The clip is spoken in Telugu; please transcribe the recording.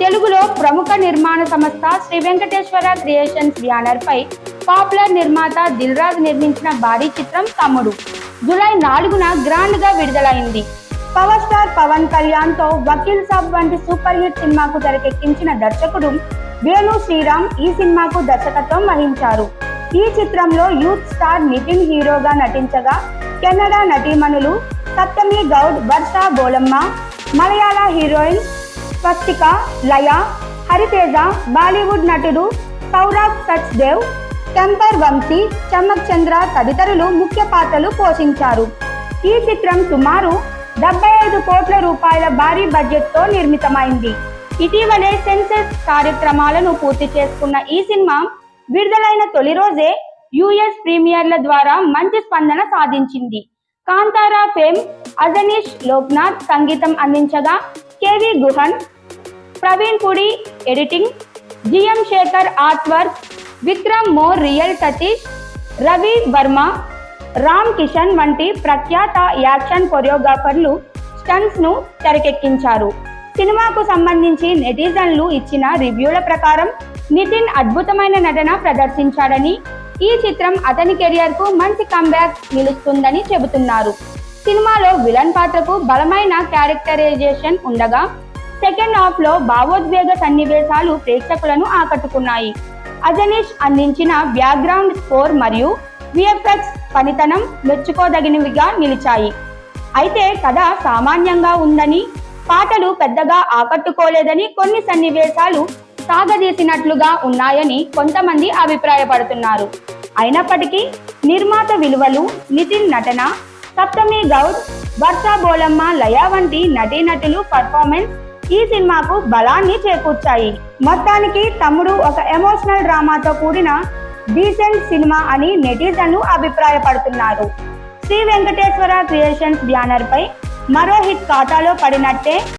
తెలుగులో ప్రముఖ నిర్మాణ సంస్థ శ్రీ వెంకటేశ్వర క్రియేషన్స్ బ్యానర్ పై పాపులర్ నిర్మాత దిల్ రాజ్ నిర్మించిన భారీ చిత్రం తమ్ముడు. జూలై నాలుగున గ్రాండ్గా విడుదలైంది. పవర్ స్టార్ పవన్ కళ్యాణ్తో వకీల్ సాబ్ వంటి సూపర్ హిట్ సినిమాకు తెరకెక్కించిన దర్శకుడు వేణు శ్రీరామ్ ఈ సినిమాకు దర్శకత్వం వహించారు. ఈ చిత్రంలో యూత్ స్టార్ నితిన్ హీరోగా నటించగా కెనడా నటీమణులు సప్తమి గౌడ్ వర్ష బోలమ్మ మలయాళ హీరోయిన్ స్వస్తిక లయ హరితేజ బాలీవుడ్ నటుడు సౌరభ్ సచ్దేవ్ టెంపర్ వంశీ చమ్మక్ చంద్ర తదితరులు ముఖ్య పాత్రలు పోషించారు. ఈ చిత్రం సుమారు డెబ్బై ఐదు కోట్ల రూపాయల భారీ బడ్జెట్తో నిర్మితమైంది. ఇటీవలే సెన్సెస్ కార్యక్రమాలను పూర్తి చేసుకున్న ఈ సినిమా విడుదలైన తొలి రోజే యుఎస్ ప్రీమియర్ల ద్వారా మంచి స్పందన సాధించింది. కాంతారా ఫేమ్ అజనీష్ లోక్నాథ్ సంగీతం అందించగా K V Guhan Praveen Pudi editing G M Sekhar art work Vikram Mor Real Satish Ravi Varma Ram Kishan వంటి ప్రఖ్యాత యాక్షన్ కొరియోగ్రాఫర్లు స్టంట్స్ను తెరకెక్కించారు. సినిమాకు సంబంధించి నెటిజన్లు ఇచ్చిన రివ్యూల ప్రకారం నితిన్ అద్భుతమైన నటన ప్రదర్శించాడని ఈ చిత్రం అతని కెరియర్కు మంచి కంబ్యాక్ నిలుస్తుందని చెబుతున్నారు. సినిమాలో విలన్ పాత్రకు బలమైన క్యారెక్టరైజేషన్ ఉండగా సెకండ్ హాఫ్లో భావోద్వేగ సన్నివేశాలు ప్రేక్షకులను ఆకట్టుకున్నాయి. అజనీష్ అందించిన బ్యాక్గ్రౌండ్ స్కోర్ మరియు విఎఫ్ఎక్స్ పనితనం మెచ్చుకోదగినవిగా నిలిచాయి. అయితే కథ సామాన్యంగా ఉందని పాటలు పెద్దగా ఆకట్టుకోలేదని కొన్ని సన్నివేశాలు సాగదీసినట్లుగా ఉన్నాయని కొంతమంది అభిప్రాయపడుతున్నారు. అయినప్పటికీ నిర్మాత విలువలు నితిన్ నటన సప్తమి గౌడ్ వర్ష బోలమ్మ లయ వంటి నటీనటులు పర్ఫార్మెన్స్ ఈ సినిమాకు బలాన్ని చేకూర్చాయి. మొత్తానికి తమ్ముడు ఒక ఎమోషనల్ డ్రామాతో కూడిన డీసెంట్ సినిమా అని నెటిజన్లు అభిప్రాయపడుతున్నారు. శ్రీ వెంకటేశ్వర క్రియేషన్స్ బ్యానర్ పై మరో హిట్ ఖాతాలో పడినట్టే